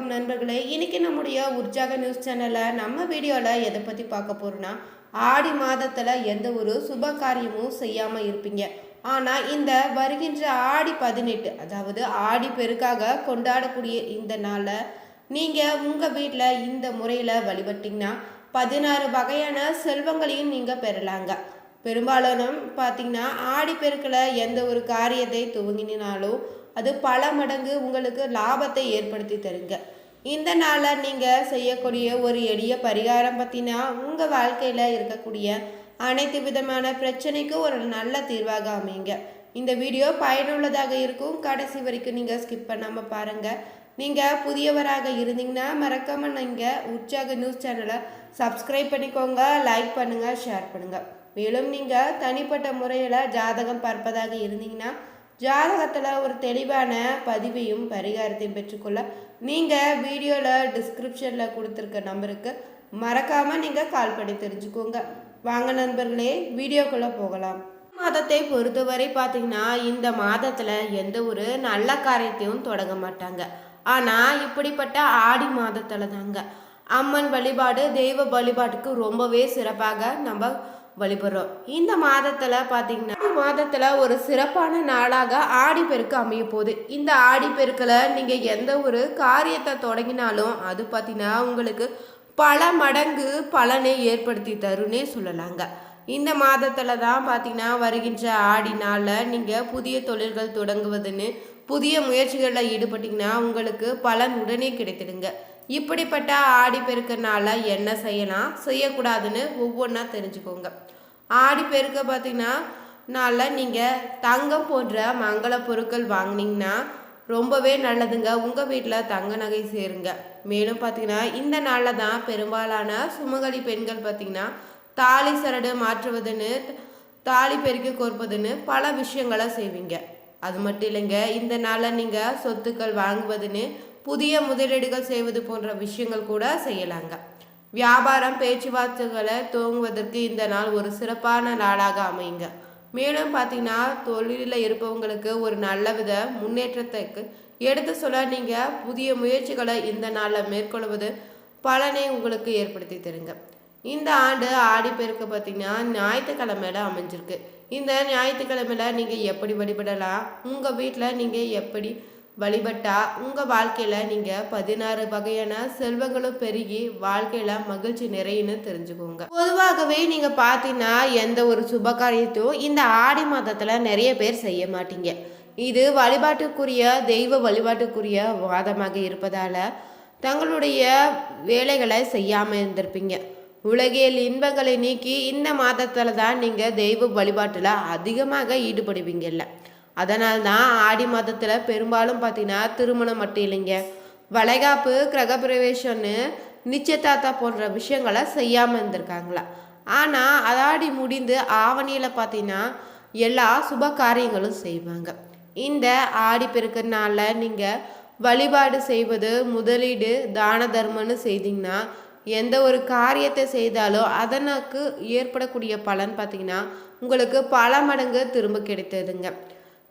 வணக்கம் நண்பர்களே. இன்றைக்கி நம்முடைய உற்சாக நியூஸ் சேனலில் நம்ம வீடியோவில் எதை பற்றி பார்க்க போகிறோன்னா ஆடி மாதத்தில் எந்த ஒரு சுப காரியமும் செய்யாமல் இருப்பீங்க. ஆனால் இந்த வருகின்ற ஆடி பதினெட்டு அதாவது ஆடி பெருக்காக கொண்டாடக்கூடிய இந்த நாளில் நீங்கள் உங்கள் வீட்டில் இந்த முறையில் வழிபட்டிங்கன்னா பதினாறு வகையான செல்வங்களையும் நீங்கள் பெறலாங்க. பெரும்பாலும் பார்த்தீங்கன்னா ஆடி பெருக்கில் எந்த ஒரு காரியத்தை துவங்கினாலும் அது பல மடங்கு உங்களுக்கு லாபத்தை ஏற்படுத்தி தருங்க. இந்த நாளில் நீங்கள் செய்யக்கூடிய ஒரு எளிய பரிகாரம் பற்றினா உங்கள் வாழ்க்கையில் இருக்கக்கூடிய அனைத்து விதமான பிரச்சனைக்கும் ஒரு நல்ல தீர்வாக அமைங்க இந்த வீடியோ பயனுள்ளதாக இருக்கும். கடைசி வரைக்கும் நீங்கள் ஸ்கிப் பண்ணாமல் பாருங்கள் நீங்கள் புதியவராக இருந்தீங்கன்னா மறக்காமல் நீங்கள் உற்சாக நியூஸ் சேனலை சப்ஸ்கிரைப் பண்ணிக்கோங்க லைக் பண்ணுங்கள் ஷேர் பண்ணுங்கள் மேலும் நீங்கள் தனிப்பட்ட முறையில் ஜாதகம் பார்ப்பதாக இருந்தீங்கன்னா ஜாதகத்தில் ஒரு தெளிவான பதிவையும் பரிகாரத்தையும் பெற்றுக்கொள்ள நீங்கள் வீடியோவில் டிஸ்கிரிப்ஷனில் கொடுத்துருக்க நம்பருக்கு மறக்காமல் நீங்கள் கால் பண்ணி தெரிஞ்சுக்கோங்க. வாங்க நண்பர்களே வீடியோக்குள்ளே போகலாம். மாதத்தை பொறுத்தவரை பார்த்தீங்கன்னா இந்த மாதத்தில் எந்த ஒரு நல்ல காரியத்தையும் தொடங்க மாட்டாங்க. ஆனால் இப்படிப்பட்ட ஆடி மாதத்தில் தாங்க அம்மன் வழிபாடு தெய்வ வழிபாட்டுக்கு ரொம்பவே சிறப்பாக நம்ம வழிபடுறோம். இந்த மாதத்தில் பார்த்தீங்கன்னா ஆடி மாதத்தில் ஒரு சிறப்பான நாளாக ஆடி பெருக்கு அமைய போகுது. இந்த ஆடி பெருக்கில் நீங்கள் எந்த ஒரு காரியத்தை தொடங்கினாலும் அது பார்த்தீங்கன்னா உங்களுக்கு பல மடங்கு பலனை ஏற்படுத்தி தருன்னே சொல்லலாங்க. இந்த மாதத்தில் தான் பார்த்தீங்கன்னா வருகின்ற ஆடி நாளில் நீங்கள் புதிய தொழில்கள் தொடங்குவதுன்னு புதிய முயற்சிகளில் ஈடுபட்டிங்கன்னா உங்களுக்கு பலன் உடனே கிடைத்திடுங்க. இப்படிப்பட்ட ஆடி பெருக்கனால என்ன செய்யலாம் செய்யக்கூடாதுன்னு ஒவ்வொன்றா தெரிஞ்சுக்கோங்க. ஆடி பெருக்க பார்த்தீங்கன்னா நாளில் நீங்கள் தங்கம் போன்ற மங்கள பொருட்கள் வாங்கினீங்கன்னா ரொம்பவே நல்லதுங்க. உங்கள் வீட்டில் தங்க நகை சேருங்க. மேலும் பார்த்தீங்கன்னா இந்த நாளில் தான் பெரும்பாலான சுமங்கலி பெண்கள் பார்த்தீங்கன்னா தாலி சரடு மாற்றுவதுன்னு தாலி பெருக்கி கோர்ப்பதுன்னு பல விஷயங்களை செய்வீங்க. அது மட்டும் இல்லைங்க இந்த நாளில் நீங்கள் சொத்துக்கள் வாங்குவதுன்னு புதிய முதலீடுகள் செய்வது போன்ற விஷயங்கள் கூட செய்யலாங்க. வியாபாரம் பேச்சுவார்த்தைகளை துவங்குவதற்கு இந்த நாள் ஒரு சிறப்பான நாளாக அமையுங்க. மேலும் பார்த்தீங்கன்னா தொழிலில் இருப்பவங்களுக்கு ஒரு நல்ல வித முன்னேற்றத்துக்கு எடுத்து சொல்ல நீங்கள் புதிய முயற்சிகளை இந்த நாளில் மேற்கொள்வது பலனை உங்களுக்கு ஏற்படுத்தி தருங்க. இந்த ஆண்டு ஆடிப்பெருக்கு பார்த்தீங்கன்னா ஞாயிற்றுக்கிழமையில அமைஞ்சிருக்கு. இந்த ஞாயிற்றுக்கிழமையில நீங்கள் எப்படி வழிபடலாம்? உங்கள் வீட்டில் நீங்கள் எப்படி வழிபட்டா உங்கள் வாழ்க்கையில் நீங்கள் பதினாறு வகையான செல்வங்களும் பெருகி வாழ்க்கையில் மகிழ்ச்சி நிறையுன்னு தெரிஞ்சுக்கோங்க. பொதுவாகவே நீங்கள் பார்த்தீங்கன்னா எந்த ஒரு சுப காரியத்தையும் இந்த ஆடி மாதத்தில் நிறைய பேர் செய்ய மாட்டீங்க. இது வழிபாட்டுக்குரிய தெய்வ வழிபாட்டுக்குரிய வாதமாக இருப்பதால் தங்களுடைய வேலைகளை செய்யாமல் இருந்திருப்பீங்க. உலகியல் இன்பங்களை நீக்கி இந்த மாதத்தில் தான் நீங்கள் தெய்வ வழிபாட்டில் அதிகமாக ஈடுபடுவீங்கல்ல. அதனால் தான் ஆடி மாதத்தில் பெரும்பாலும் பார்த்தீங்கன்னா திருமணம் மட்டும் இல்லைங்க. வளைகாப்பு கிரகப்பிரவேசம்னு நிச்சயதார்த்தா போன்ற விஷயங்களை செய்யாமல் இருந்திருக்காங்களா? ஆனால் அதாடி முடிந்து ஆவணியில் பார்த்தீங்கன்னா எல்லா சுப காரியங்களும் செய்வாங்க. இந்த ஆடி பெருக்கிறனால நீங்கள் வழிபாடு செய்வது முதலீடு தான தர்மம்னு செய்தீங்கன்னா எந்த ஒரு காரியத்தை செய்தாலும் அதனுக்கு ஏற்படக்கூடிய பலன் பார்த்தீங்கன்னா உங்களுக்கு பல மடங்கு திரும்ப கிடைத்ததுங்க.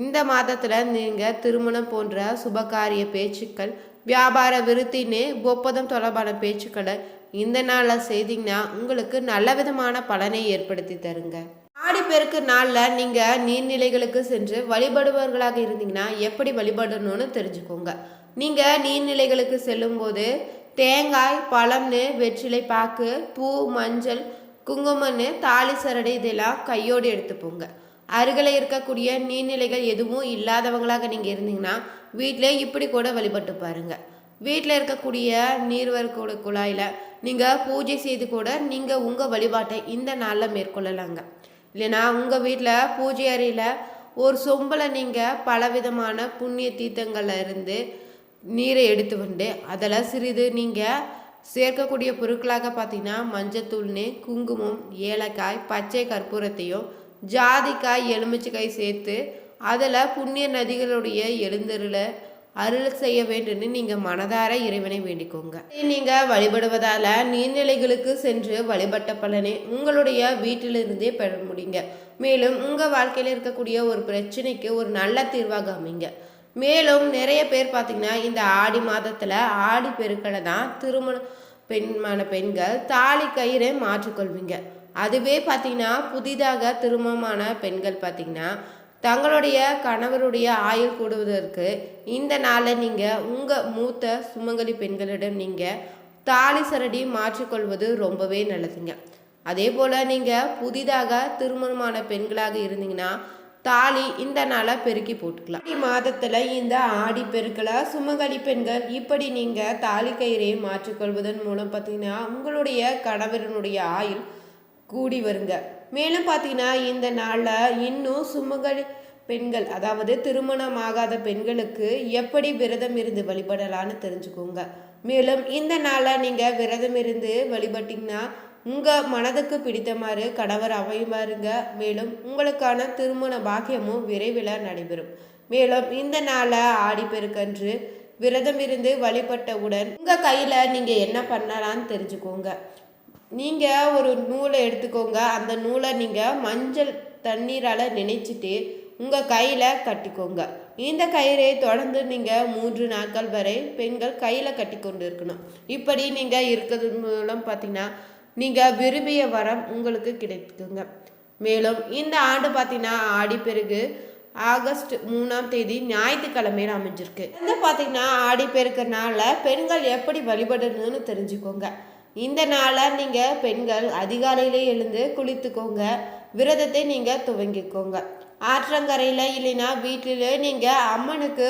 இந்த மாதத்தில் நீங்கள் திருமணம் போன்ற சுபகாரிய பேச்சுக்கள் வியாபார விருத்தின்னு ஒப்பந்தம் தொடர்பான பேச்சுக்களை இந்த நாளில் செய்தீங்கன்னா உங்களுக்கு நல்ல விதமான பலனை ஏற்படுத்தி தருங்க. ஆடிப்பெருக்கு நாளில் நீங்கள் நீர்நிலைகளுக்கு சென்று வழிபடுபவர்களாக இருந்தீங்கன்னா எப்படி வழிபடணும்னு தெரிஞ்சுக்கோங்க. நீங்கள் நீர்நிலைகளுக்கு செல்லும்போது தேங்காய் பழம்னு வெற்றிலை பாக்கு பூ மஞ்சள் குங்குமம்னு தாலி சரடை இதெல்லாம் கையோடு எடுத்துப்போங்க. அருகில் இருக்கக்கூடிய நீர்நிலைகள் எதுவும் இல்லாதவங்களாக நீங்கள் இருந்தீங்கன்னா வீட்டிலே இப்படி கூட வழிபட்டு பாருங்க. வீட்டில் இருக்கக்கூடிய நீர்வரக்கூட குழாயில் நீங்கள் பூஜை செய்து கூட நீங்கள் உங்கள் வழிபாட்டை இந்த நாளில் மேற்கொள்ளலாங்க. இல்லைனா உங்கள் வீட்டில் பூஜை அறையில் ஒரு சொம்பில் நீங்கள் பலவிதமான புண்ணிய தீர்த்தங்களில் இருந்து நீரை எடுத்து வந்து அதில் சிறிது நீங்கள் சேர்க்கக்கூடிய பொருட்களாக பார்த்தீங்கன்னா மஞ்சத்தூள்னு குங்குமம் ஏலக்காய் பச்சை கற்பூரத்தையும் ஜாதிக்காய் எலுமிச்சக்காய் சேர்த்து அதில் புண்ணிய நதிகளுடைய எழுந்தருளை அருள் செய்ய வேண்டும்னு நீங்கள் மனதார இறைவனை வேண்டிக்கோங்க. நீங்கள் வழிபடுவதால் நீர்நிலைகளுக்கு சென்று வழிபட்ட பலனை உங்களுடைய வீட்டிலிருந்தே பெற முடியுங்க. மேலும் உங்கள் வாழ்க்கையில் இருக்கக்கூடிய ஒரு பிரச்சனைக்கு ஒரு நல்ல தீர்வாக அமைங்க மேலும் நிறைய பேர் பார்த்திங்கன்னா இந்த ஆடி மாதத்தில் ஆடி பெருக்களை தான் திருமண பெண்மான பெண்கள் தாலி கயிறை மாற்றிக்கொள்வீங்க. அதுவே பார்த்தீங்கன்னா புதிதாக திருமணமான பெண்கள் பார்த்தீங்கன்னா தங்களுடைய கணவருடைய ஆயுள் கூடுவதற்கு இந்த நாளில் நீங்கள் உங்கள் மூத்த சுமங்கலி பெண்களிடம் நீங்கள் தாலி சரடி மாற்றிக்கொள்வது ரொம்பவே நல்லதுங்க. அதே போல் நீங்கள் புதிதாக திருமணமான பெண்களாக இருந்தீங்கன்னா தாலி இந்த நாளை பெருக்கி போட்டுக்கலாம். ஆடி மாதத்தில் இந்த ஆடி பெருக்கில் சுமங்கலி பெண்கள் இப்படி நீங்கள் தாலி கயிறை மாற்றிக்கொள்வதன் மூலம் பார்த்தீங்கன்னா உங்களுடைய கணவரனுடைய ஆயுள் கூடி வருங்க. மேலும் பார்த்தீங்கன்னா இந்த நாளில் இன்னும் சுமங்கலி பெண்கள் அதாவது திருமணம் ஆகாத பெண்களுக்கு எப்படி விரதம் இருந்து வழிபடலான்னு தெரிஞ்சுக்கோங்க. மேலும் இந்த நாளில் நீங்கள் விரதம் இருந்து வழிபட்டிங்கன்னா உங்கள் மனதுக்கு பிடித்த மாதிரி கணவர் அமையுமாறுங்க. மேலும் உங்களுக்கான திருமண பாக்கியமும் விரைவில் நடைபெறும். மேலும் இந்த நாளில் ஆடிப்பெருக்கன்று விரதம் இருந்து வழிபட்டவுடன் உங்கள் கையில் நீங்கள் என்ன பண்ணலான்னு தெரிஞ்சுக்கோங்க. நீங்கள் ஒரு நூலை எடுத்துக்கோங்க. அந்த நூலை நீங்கள் மஞ்சள் தண்ணீரால் நினைச்சிட்டு உங்கள் கையில் கட்டிக்கோங்க. இந்த கயிறை தொடர்ந்து நீங்கள் மூன்று நாட்கள் வரை பெண்கள் கையில் கட்டி கொண்டு இருக்கணும் இப்படி நீங்கள் இருக்கிறது மூலம் பார்த்தீங்கன்னா நீங்கள் விரும்பிய வரம் உங்களுக்கு கிடைக்குங்க. மேலும் இந்த ஆண்டு பார்த்தீங்கன்னா ஆடிப்பெருக்கு ஆகஸ்ட் மூணாம் தேதி ஞாயிற்றுக்கிழமையில் அமைஞ்சிருக்கு. இந்த பார்த்தீங்கன்னா ஆடி பெருக்கிறனால பெண்கள் எப்படி வழிபடணும்னு தெரிஞ்சுக்கோங்க. இந்த நாளை நீங்கள் பெண்கள் அதிகாலையிலே எழுந்து குளித்துக்கோங்க. விரதத்தை நீங்கள் துவங்கிக்கோங்க. ஆற்றங்கரையில் இல்லைன்னா வீட்டிலே நீங்கள் அம்மனுக்கு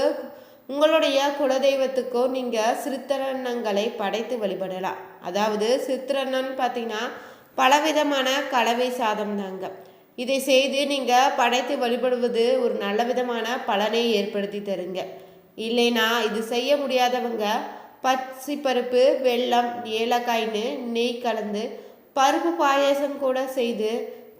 உங்களுடைய குலதெய்வத்துக்கோ நீங்கள் சிறுத்தரணங்களை படைத்து வழிபடலாம். அதாவது சித்திரன்னு பார்த்தீங்கன்னா பலவிதமான கலவை சாதம் தாங்க. இதை செய்து நீங்கள் படைத்து வழிபடுவது ஒரு நல்ல விதமான பலனை ஏற்படுத்தி தருங்க. இல்லைனா இது செய்ய முடியாதவங்க பச்சி பருப்பு வெல்லம் ஏலக்காய்னு நெய் கலந்து பருப்பு பாயாசம் கூட செய்து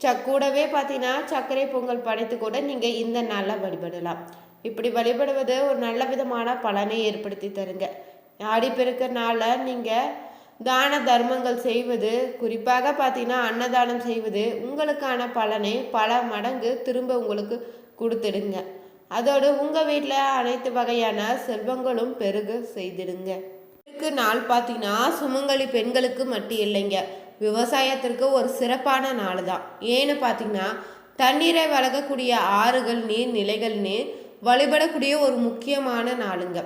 ச கூடவே பார்த்தீங்கன்னா சர்க்கரை பொங்கல் படைத்து கூட நீங்கள் இந்த நாளில் வழிபடலாம். இப்படி வழிபடுவது ஒரு நல்ல விதமான பலனை ஏற்படுத்தி தருங்க. ஆடிப்பெருக்க நாளில் நீங்கள் தான தர்மங்கள் செய்வது குறிப்பாக பார்த்தீங்கன்னா அன்னதானம் செய்வது உங்களுக்கான பலனை பல மடங்கு திரும்ப உங்களுக்கு கொடுத்துடுங்க. அதோடு உங்கள் வீட்டில் அனைத்து வகையான செல்வங்களும் பெருக செய்திடுங்க. இதுக்கு நாள் பார்த்தீங்கன்னா சுமங்கலி பெண்களுக்கு மட்டும் இல்லைங்க. விவசாயத்திற்கு ஒரு சிறப்பான நாள் தான் ஏன்னு பார்த்தீங்கன்னா தண்ணீரை வழங்கக்கூடிய ஆறுகள் நீர் நிலைகள்னு வழிபடக்கூடிய ஒரு முக்கியமான நாளுங்க.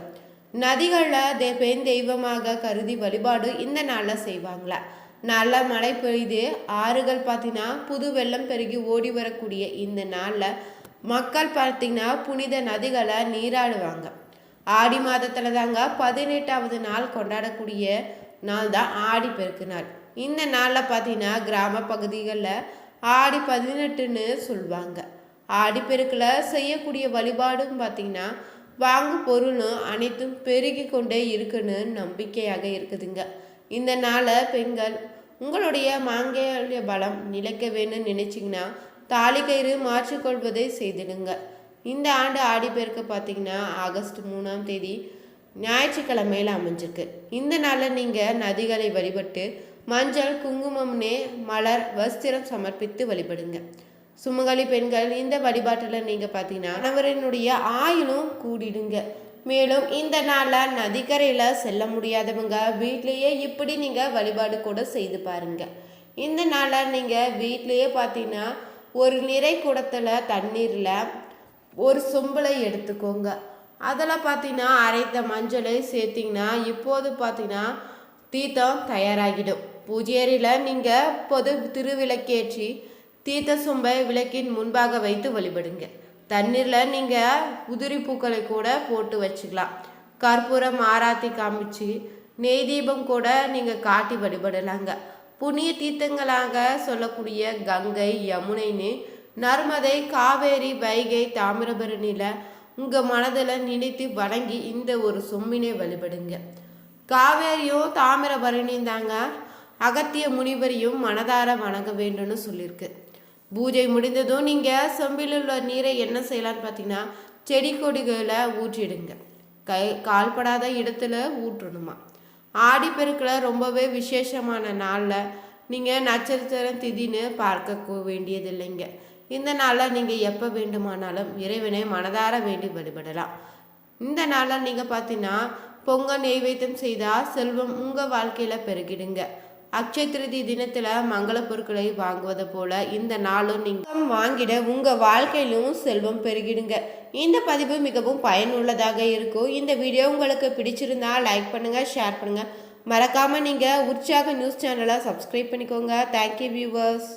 நதிகளில் தே பெண் தெய்வமாக கருதி வழிபாடு இந்த நாளில் செய்வாங்களா? நல்ல மழை பெய்து ஆறுகள் பார்த்தீங்கன்னா புது வெள்ளம் பெருகி ஓடி வரக்கூடிய இந்த நாளில் மக்கள் பார்த்தீங்கன்னா புனித நதிகளை நீராடுவாங்க. ஆடி மாதத்தில் தாங்க பதினெட்டாவது நாள் கொண்டாடக்கூடிய நாள் தான் ஆடி பெருக்கு நாள் இந்த நாளில் பார்த்தீங்கன்னா கிராம பகுதிகளில் ஆடி பதினெட்டுன்னு சொல்லுவாங்க ஆடிப்பெருக்கில் செய்யக்கூடிய வழிபாடும் பார்த்திங்கன்னா வாங்கும் பொருளும் அனைத்தும் பெருகி கொண்டே இருக்குன்னு நம்பிக்கையாக இருக்குதுங்க. இந்த நாளை பெண்கள் உங்களுடைய மாங்கல்ய பலம் நிலைக்க வேணும்னு நினச்சிங்கன்னா தாலி கயிறு மாற்றிக்கொள்வதை செய்திடுங்க இந்த ஆண்டு ஆடிப்பெருக்கு பார்த்தீங்கன்னா ஆகஸ்ட் மூணாம் தேதி ஞாயிற்றுக்கிழமையில் அமைஞ்சிருக்கு. இந்த நாளில் நீங்கள் நதிகளை வழிபட்டு மஞ்சள் குங்குமம்னே மலர் வஸ்திரம் சமர்ப்பித்து வழிபடுங்க. சுமங்கலி பெண்கள் இந்த வழிபாட்டில் நீங்கள் பார்த்தீங்கன்னா கணவரினுடைய ஆயுளும் கூடிடுங்க. மேலும் இந்த நாளில் நதிக்கரையில் செல்ல முடியாதவங்க வீட்லேயே இப்படி நீங்கள் வழிபாடு கூட செய்து பாருங்கள் இந்த நாளில் நீங்கள் வீட்லேயே பார்த்தீங்கன்னா ஒரு நிறை குடத்தில் தண்ணீரில் ஒரு சொம்பலை எடுத்துக்கோங்க. அதில் பார்த்தீங்கன்னா அரைத்த மஞ்சளை சேர்த்திங்கன்னா இப்போது பார்த்தீங்கன்னா தீர்த்தம் தயாராகிடும். பூஜையறையில் நீங்கள் பொது திருவிளக்கேற்றி தீர்த்த சொம்பை விளக்கின் முன்பாக வைத்து வழிபடுங்க. தண்ணீரில் நீங்கள் உதிரி பூக்களை கூட போட்டு வச்சுக்கலாம். கற்பூரம் ஆராத்தி காமிச்சு நெய் தீபம் கூட நீங்கள் காட்டி வழிபடலாங்க. புண்ணிய தீர்த்தங்களாக சொல்லக்கூடிய கங்கை யமுனைன்னு நர்மதை காவேரி வைகை தாமிரபரணியில் உங்கள் மனதில் நினைத்து வணங்கி இந்த ஒரு சொம்மினை வழிபடுங்க. காவேரியும் தாமிரபரணியும் தாங்க அகத்திய முனிவரையும் மனதார வணங்க வேண்டும்னு சொல்லியிருக்கு பூஜை முடிந்ததும் நீங்கள் செம்பில் உள்ள நீரை என்ன செய்யலான்னு பார்த்தீங்கன்னா செடி கொடிகளை ஊற்றிடுங்க. கை கால்படாத இடத்துல ஊற்றணுமா? ஆடிப்பெருக்கில் ரொம்பவே விசேஷமான நாளில் நீங்கள் நட்சத்திர திதின்னு பார்க்க வேண்டியதில்லைங்க. இந்த நாளில் நீங்கள் எப்போ வேண்டுமானாலும் இறைவனை மனதார வேண்டி வழிபடலாம். இந்த நாளில் நீங்கள் பார்த்தீங்கன்னா பொங்கல் நெய்வேத்தியம் செய்தால் செல்வம் உங்கள் வாழ்க்கையில் பெருகிடுங்க. அக்ஷய திருதி தினத்தில் மங்கள பொருட்களை வாங்குவது போல இந்த நாளும் நீங்கள் வாங்கிட உங்கள் வாழ்க்கையிலும் செல்வம் பெருகிடுங்க. இந்த பதிவு மிகவும் பயனுள்ளதாக இருக்கும். இந்த வீடியோ உங்களுக்கு பிடிச்சிருந்தா லைக் பண்ணுங்கள் ஷேர் பண்ணுங்கள் மறக்காமல் நீங்கள் உற்சாக நியூஸ் சேனலை சப்ஸ்கிரைப் பண்ணிக்கோங்க. Thank you viewers